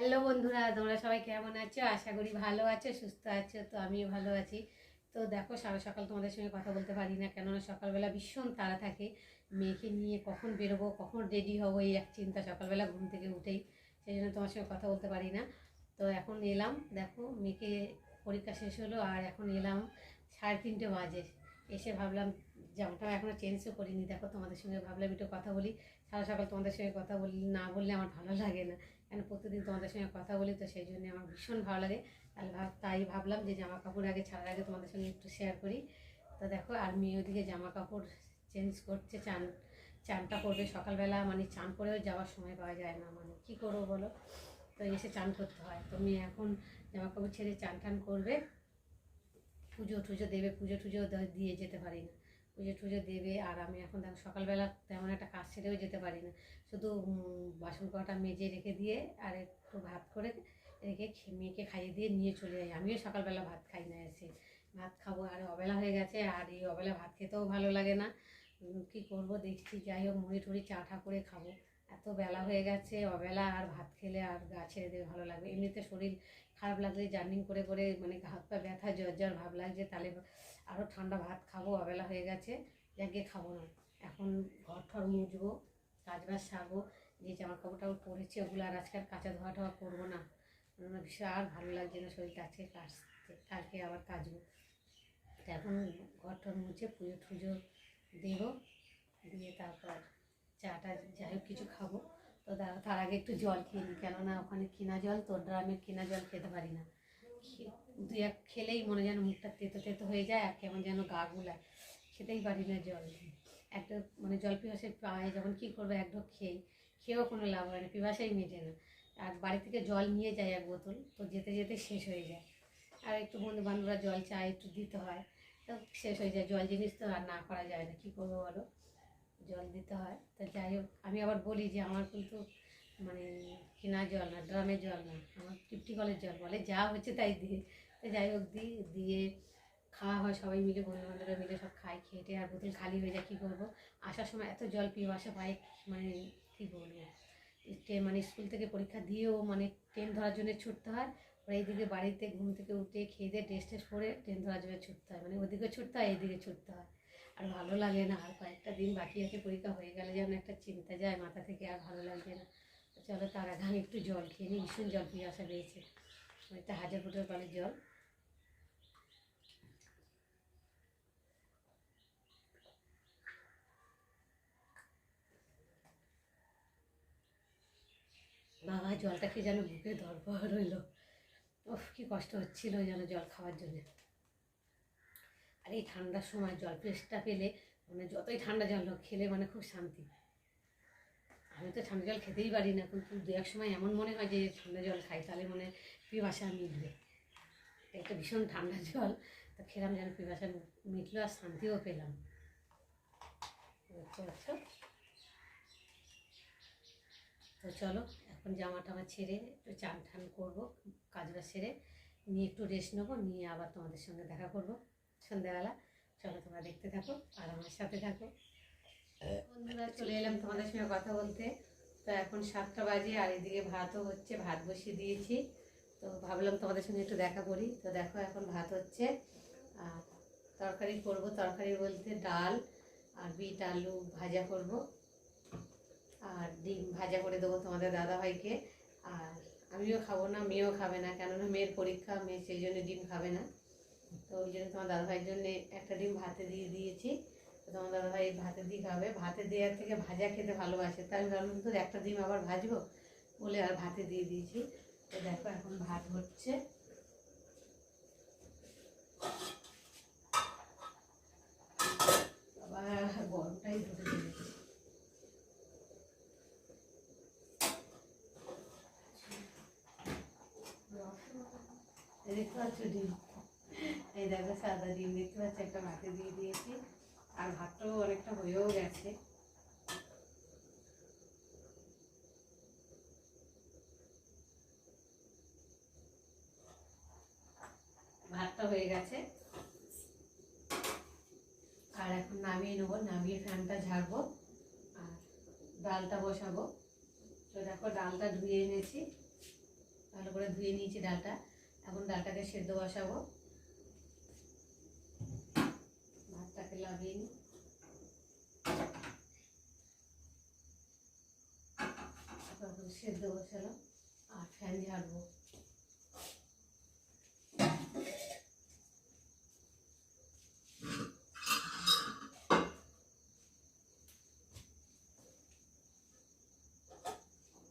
Hello বন্ধুরা, তোমরা সবাই কেমন আছো? আশা করি ভালো আছো, সুস্থ আছো, তো আমিও ভালো আছি। তো দেখো, সারা সকাল তোমাদের সঙ্গে কথা বলতে পারি না, কেননা সকালবেলা ভীষণ তাড়া থাকে। মেয়েকে নিয়ে কখন বেরোবো, কখন রেডি হব, এই এক চিন্তা সকালবেলা ঘুম থেকে উঠেই। সেই জন্য তোমার সঙ্গে কথা বলতে পারি না। তো এখন এলাম, দেখো, মেয়েকে পরীক্ষা শেষ হলো, আর এখন এলাম সাড়ে তিনটে বাজে। এসে ভাবলাম জামাটা এখনও চেঞ্জও করিনি। দেখো তোমাদের সঙ্গে ভাবলাম একটু কথা বলি। সারা সকাল তোমাদের সঙ্গে কথা বলি, না বললে আমার ভালো লাগে না। কেন প্রতিদিন তোমাদের সঙ্গে কথা বলি, তো সেই জন্য আমার ভীষণ ভালো লাগে। তাহলে তাই ভাবলাম যে জামা কাপড় আগে ছাড়ার আগে তোমাদের সঙ্গে একটু শেয়ার করি। তো দেখো, আর মেয়ে ওদিকে জামা কাপড় চেঞ্জ করছে, চান, চানটা করবে সকালবেলা। মানে চান করেও যাওয়ার সময় পাওয়া যায় না। মানে কী করব বলো? তো এসে চান করতে হয়। তো মেয়ে এখন জামা কাপড় ছেড়ে চান টান করবে। পুজো টুজো দেবে পুজো টুজো দিয়ে যেতে পারি না। পুজো টুজো দেবে, আর আমি এখন দেখো সকালবেলা তেমন একটা কাজ সেরেও যেতে পারি না শুধু বাসন কটা মেজে রেখে দিয়ে, আর একটু ভাত করে রেখে মেয়েকে খাইয়ে দিয়ে নিয়ে চলে যাই। আমিও সকালবেলা ভাত খাই না এসে। ভাত খাব, আর অবেলা হয়ে গেছে, আর এই অবেলা ভাত খেতেও ভালো লাগে না। কী করব, দেখছি। যাই হোক, মুড়ি টুড়ি চা টা করে খাব। এত বেলা হয়ে গেছে, অবেলা আর ভাত খেলে আর গা ছেড়ে দেবে, ভালো লাগবে। এমনিতে শরীর খারাপ লাগলে জার্নিং করে করে মানে হাত পা ব্যথা, জ্বর জ্বর, ভাব লাগছে, তাহলে আরও ঠান্ডা ভাত খাব, অবেলা হয়ে গেছে, যাকে খাব না। এখন ঘর ঠর মুছবো কাজ বাজ সারবো, যে জামা কাপড় টাপড় পরেছে ওগুলো আর আজকাল কাঁচা ধোয়া টোয়া করব না। ভীষণ আর ভালো লাগছে না শরীরটা, আজকে কাচতে কালকে আবার কাচবো তো এখন ঘর টর মুছে পুজো টুজো দেবো, দিয়ে তারপর চাটা যাই হোক কিছু খাব। তো তার- আগে একটু জল খেয়ে নিই কেননা ওখানে কিনা জল, তো ড্রামের কিনা জল খেতে পারি না। দু এক খেলেই মনে যেন মুখটা তেতো তেতো হয়ে যায় আর কেমন যেন গা গুলায়। খেতেই পারি না জল। একটা মানে জল পিপাসের পায়ে যখন কী করব, এক ঢোক খেয়ে খেয়েও কোনো লাভ হয় না, পিপাসাই মেটে না। আর বাড়ি থেকে জল নিয়ে যায় এক বোতল, তো যেতে যেতে শেষ হয়ে যায়। আর একটু বন্ধু বান্ধবরা জল চায়, একটু দিতে হয়, তো শেষ হয়ে যায়। জল জিনিস তো আর না করা যায় না, কী করব বলো? জল দিতে হয়। তো যাই হোক, আমি আবার বলি যে আমার কিন্তু মানে কেনা জল না ড্রামের জল না, আমার টিপটি কলের জল বলে, যা হচ্ছে তাই দিয়ে। তো যাই হোক দিই দিয়ে খাওয়া হয়, সবাই মিলে বন্ধু বান্ধবরা মিলে সব খাই খেটে আর বোতল খালি হয়ে যায়, কী করব? আসার সময় এত জল পিপাসা পাই মানে কী বলব? মানে স্কুল থেকে পরীক্ষা দিয়েও মানে ট্রেন ধরার জন্য ছুটতে হয় আর এইদিকে বাড়িতে, ঘুম থেকে উঠে, খেয়ে দিয়ে ড্রেস টেস্ট পরে ট্রেন ধরার জন্য ছুটতে হয় মানে ওদিকে ছুটতে হয়, এইদিকে ছুটতে হয়। আর ভালো লাগে না, আর কয়েকটা দিন বাকি আছে, পরীক্ষা হয়ে গেলে যেন একটা চিন্তা যায় মাথা থেকে, আর ভালো লাগছে না। চলো তার আগে আমি একটু জল খেয়ে নিই, ভীষণ জল পিয়াসা পেয়েছে একটা হাজার ফুটের কলের জল। বাবা জলটা কি যেন বুকে ধরপড় রইল ওফ কি কষ্ট হচ্ছিল যেন জল খাওয়ার জন্য। আর এই ঠান্ডার সময় জল পেস্টটা পেলে মানে যতই ঠান্ডা জল খেলে মানে খুব শান্তি। আমি তো ঠান্ডা জল খেতেই পারি না, কিন্তু দু এক সময় এমন মনে হয় যে ঠান্ডা জল খাই, তাহলে মনে পিপাসা মিটবে। একটা ভীষণ ঠান্ডা জল, তো খেলাম যেন পিপাসা মিটলো আর শান্তিও পেলাম। তো চলো, এখন জামা টামা ছেড়ে একটু চান টান করব কাজটা সেরে, নিয়ে একটু রেস্ট নেব, নিয়ে আবার তোমাদের সঙ্গে দেখা করব। সন্ধ্যাবেলা চলো তোমরা দেখতে থাকো আর আমার সাথে থাকো। বন্ধুরা চলে এলাম তোমাদের সঙ্গে কথা বলতে। তো এখন সাতটা বাজে আর এদিকে ভাতও হচ্ছে ভাত বসিয়ে দিয়েছি। তো ভাবলাম তোমাদের সঙ্গে একটু দেখা করি। তো দেখো এখন ভাত হচ্ছে। আর তরকারি করব তরকারি বলতে ডাল আর বিট আলু ভাজা করব। আর ডিম ভাজা করে দেবো তোমাদের দাদাভাইকে। আর আমিও খাব না মেয়েও খাবে না কেননা মেয়ের পরীক্ষা মেয়ে সেই জন্য ডিম খাবে না। তো ওই জন্য তোমার দাদাভাইয়ের জন্য একটা ডিম ভাতে দিয়ে দিয়েছি। তোমার দাদাভাই ভাতে দিয়ে খাবে। ভাতে দেওয়ার থেকে ভাজা খেতে ভালোবাসে। তাই আমি ভাবলাম তো একটা ডিম আবার ভাজবো? বলে আর ভাতে দিয়ে দিয়েছি। তো দেখো এখন ভাত হচ্ছে। আবার গরমটাই দেখতে পাচ্ছ ডিম? এই দেখো সাদা ডিম দেখতে পাচ্ছ, একটা ভাতে দিয়ে দিয়েছি। আর ভাতটাও অনেকটা হয়েও গেছে। ভাতটা হয়ে গেছে। আর এখন নামিয়ে নেব, নামিয়ে ফ্যানটা ঝাড়বো, আর ডালটা বসাবো। তো দেখো, ডালটা ধুয়ে এনেছি। ভালো করে ধুয়ে নিয়েছি ডালটা। এখন ডালটাকে সেদ্ধ বসাবো। ভাতটাকে লাগিয়ে নিই তারপর সেদ্ধ বসালাম আর ফ্যান ঝাড়বো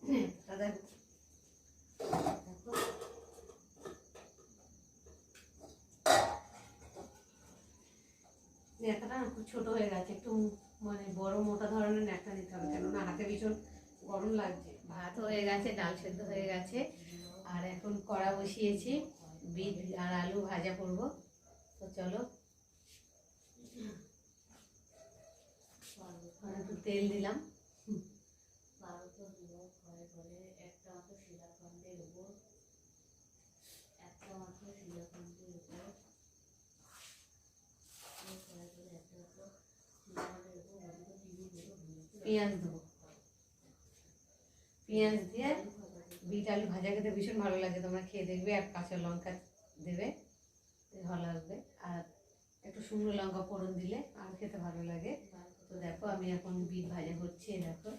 হ্যাঁ দাদা দেখো ন্যাকড়াটা না খুব ছোট হয়ে গেছে। একটু মানে বড় মোটা ধরনের ন্যাকড়া নিতে হবে কেননা হাতে ভীষণ গরম লাগছে। ভাত হয়ে গেছে ডাল সেদ্ধ হয়ে গেছে। আর এখন কড়া বসিয়েছি বিট আর আলু ভাজা করব। তো চলো। একটু তেল দিলাম বারোটা দিও ঘরে ঘরে একটা মাত্র শিলাখণ্ডের উপর একটা মাত্র শিলাখণ্ডের উপর ঘরে ঘরে একটা মাত্র শিলাখণ্ডের উপর ওদিকে টিভি গুলো ঘুরেছে পেঁয়াজ দেবো। পেঁয়াজ দিয়ে বিট আলু ভাজা খেতে ভীষণ ভালো লাগে। তোমরা খেয়ে দেখবে আর কাঁচা লঙ্কা দেবে ভালো লাগবে আর একটু শুকনো লঙ্কা ফোড়ন দিলে আর খেতে ভালো লাগে। তো দেখো আমি এখন বিট ভাজা করছি দেখো।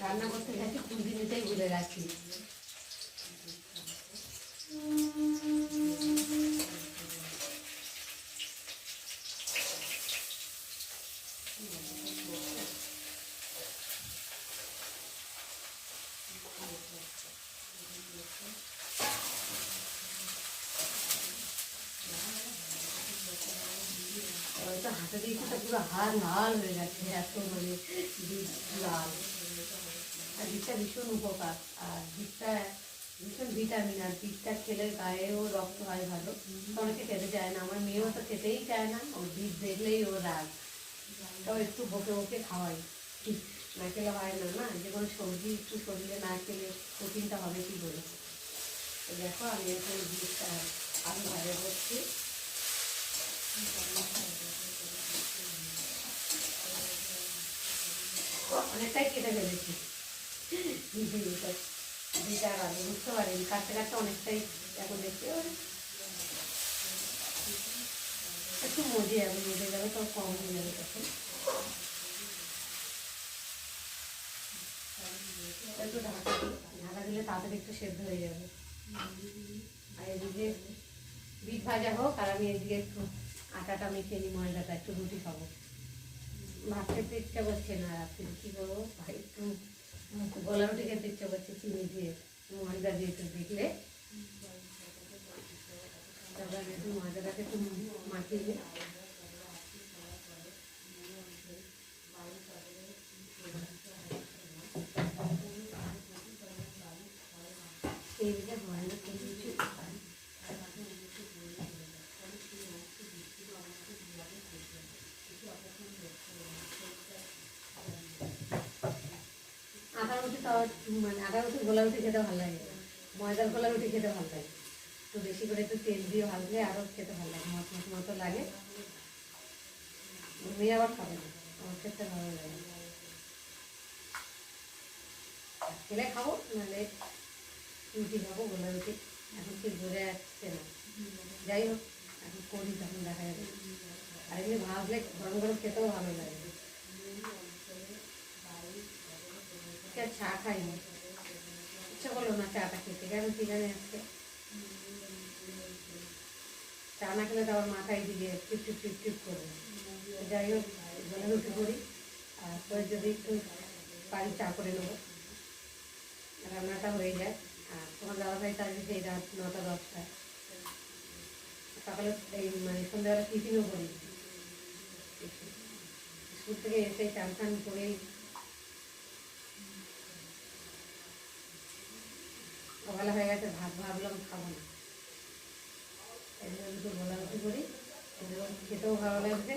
রান্না করতে থাকি খুন্তি নিতেই ভুলে গেছি। হাতে দিয়েছি তো পুরো হাল হয়ে গেছে এত মানে বিট লাল। আর বিটটা ভীষণ উপকার আর বিটটা ভীষণ ভিটামিন আর বিটটা খেলে গায়েও রক্ত হয় ভালো। অনেকে খেতে চায় না আমার মেয়েও তো খেতেই চায় না ও বিট দেখলেই ও রাগ। তাও একটু বকে বকে খাওয়াই। না খেলে হয় না না? যে কোনো সবজি একটু শরীরে না খেলে প্রোটিনটা হবে কী করে? দেখো আমি এখন বিটটা আলু ভাজা করছি। অনেকটাই কেটে ফেলেছি। দুইটা আলু বুঝতে পারিনি, কাটতে কাটতে অনেকটাই এখন ওই একটু মজে যাবে মজে যাবে তো কম হয়ে যাবে তখন। একটু ঢাকা। ঢাকা দিলে তাড়াতাড়ি একটু সেদ্ধ হয়ে যাবে। আর এদিকে বিট ভাজা হোক, আর আমি এদিকে একটু আটাটা মেখে নিই, ময়দাটা, একটু রুটি খাব। ভাত খেতে ইচ্ছা করছে না রাত্রে কী করব ভাই একটু গলা রুটি খেতে ইচ্ছা করছে চিনি দিয়ে। ময়দা দিয়ে একটু দেখলে। তারপর একটু ময়দাটাকে একটু মাখিয়ে দিই এইদিকে হয় না কোনো কিছু আটা রুটি তাও মানে আটা রুটি, গোলা রুটি খেতে ভালো লাগে। ময়দার গোলা রুটি খেতে ভালো লাগে। একটু বেশি করে একটু তেল দিয়ে ভাজলে আরও খেতে ভালো লাগে, মত মত মতো লাগে। মেয়ে আবার খাবে না, আমার খেতে ভালো লাগে খেলে খাব, নাহলে রুটি খাব, গোলা রুটি। এখন ঠিক বোঝা যাচ্ছে না। যাই হোক, এখন করি তখন দেখা যাবে। আর এমনি ভাজলে গরম গরম খেতেও ভালো লাগে। আজকে চা খাইনি। ইচ্ছা করল না চাটা খেতে, কেন কি জানি চা না খেলে তো আবার মাথায় দিকে টিপ টিপ টিপ টিপ করবে যাই হোক, বলে রুটি করি আর পরে যদি একটু পারি চা করে নেব। রান্নাটা হয়ে যায় আর তোমার দাদা ভাই কাজে সেই রাত নটা দশটায় সকালে এই মানে সন্ধ্যাবেলা টিফিনও করি। স্কুল থেকে এসে চান টান করেই সকালে হয়ে গেছে, ভাত ভাবলাম খাব না। এগুলো দুটো গোলা করি। এগুলো খেতেও ভালো লাগবে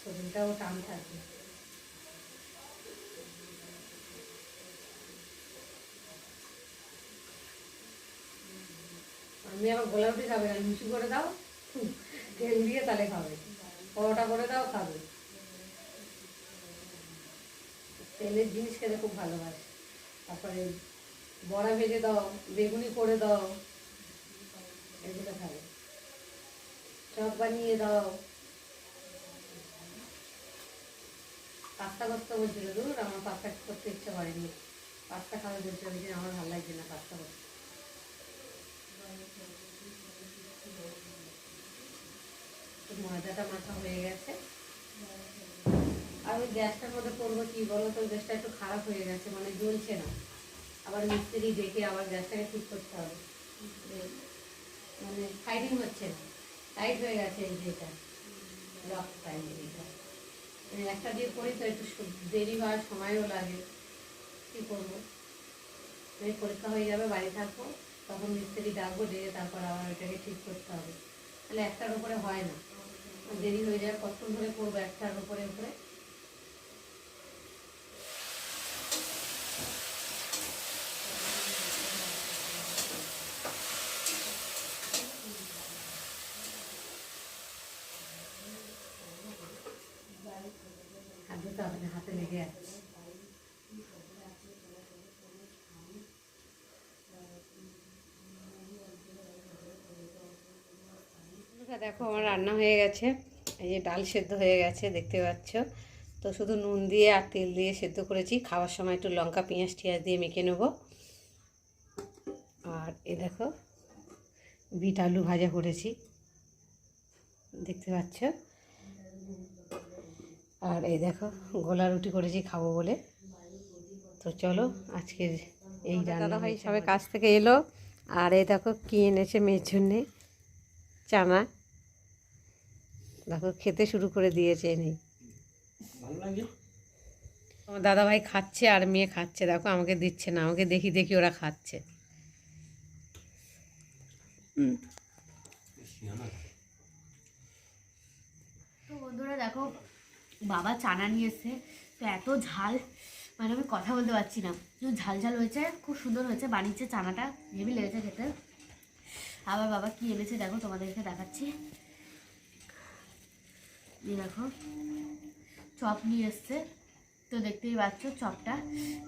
শরীরটাও টান থাকবে আমি আবার গোলা রুটি খাবে না, লুচি করে দাও, তেল দিয়ে তাহলে খাবে। পরোটা করে দাও, খাবে। তেলের জিনিস খেতে খুব ভালোবাসে। তারপরে বড়া ভেজে দাও, বেগুনি করে দাও, এগুলো খাবে। চপ বানিয়ে দাও। পাস্তা করতে বলছিল দূর আমার পাস্তা করতে ইচ্ছে করেনি। পাস্তা খাওয়া বলছিল জন্য আমার ভালো লাগছে না পাস্তা করতে। ময়দাটা মাখা হয়ে গেছে। আর ওই গ্যাসটার মধ্যে করব কি বলো তো? গ্যাসটা একটু খারাপ হয়ে গেছে মানে জ্বলছে না। আবার মিস্ত্রি ডেকে আবার গ্যাসটাকে ঠিক করতে হবে। মানে ফাইটিং হচ্ছে না। টাইট হয়ে গেছে এই যে এটা। লক টাইম এটা। মানে একটা দিয়ে করি তো একটু দেরি হওয়ার সময়ও লাগে। কী করব? এই পরীক্ষা হয়ে যাবে, বাড়ি থাকব, তখন মিস্ত্রি ডাকবো ডেকে তারপর আবার ওইটাকে ঠিক করতে হবে। তাহলে একটার উপরে হয় না। দেরি হয়ে যায়, কতক্ষণ ধরে করব একটার উপরে উপরে হাত ধুতে হাতে লেগে দেখো, আমার রান্না হয়ে গেছে। এই যে ডাল সেদ্ধ হয়ে গেছে, দেখতে পাচ্ছ? তো শুধু নুন দিয়ে আর তেল দিয়ে সেদ্ধ করেছি। খাওয়ার সময় একটু লঙ্কা, পেঁয়াজ, টিয়াজ দিয়ে মেখে নেব। আর এ দেখো, বিট আলু ভাজা করেছি। দেখতে পাচ্ছ? আর এই দেখো গোলা রুটি করেছি খাব বলে। তো চলো আজকে এই দাদা ভাই সবে কাজ থেকে এলো। আর এই দেখো কি এনেছে মেয়ের জন্যে চানা। দেখো খেতে শুরু করে দিয়েছে লাগে? আমার দাদা ভাই খাচ্ছে আর মেয়ে খাচ্ছে। দেখো আমাকে দিচ্ছে না আমাকে দেখি দেখি ওরা খাচ্ছে। তো বন্ধুরা দেখো বাবা চানা নিয়ে এসছে তো এত ঝাল। মানে আমি কথা বলতে পারছি না। কিন্তু ঝাল ঝাল হয়েছে, খুব সুন্দর হয়েছে, বানিয়েছে চানাটা, হেভি লেগেছে খেতে। আবার বাবা কি এনেছে দেখো, তোমাদেরকে দেখাচ্ছি। এই দেখো, চপ নিয়ে এসছে। তো দেখতেই পাচ্ছ চপটা,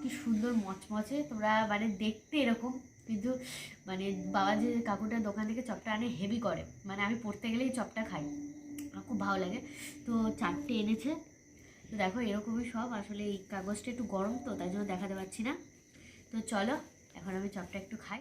কি সুন্দর মচমচে। তোমরা মানে দেখতে এরকম, কিন্তু মানে বাবা যে কাকুটার দোকান থেকে চপটা আনে, হেভি করে। মানে আমি পড়তে গেলেই চপটা খাই। খুব ভালো লাগে। তো চারটে এনেছে। তো দেখো এরকমই সব। আসলে এই কাগজটা একটু গরম তো, তাই জন্য দেখাতে পারছি না। তো চলো, এখন আমি চপটা একটু খাই।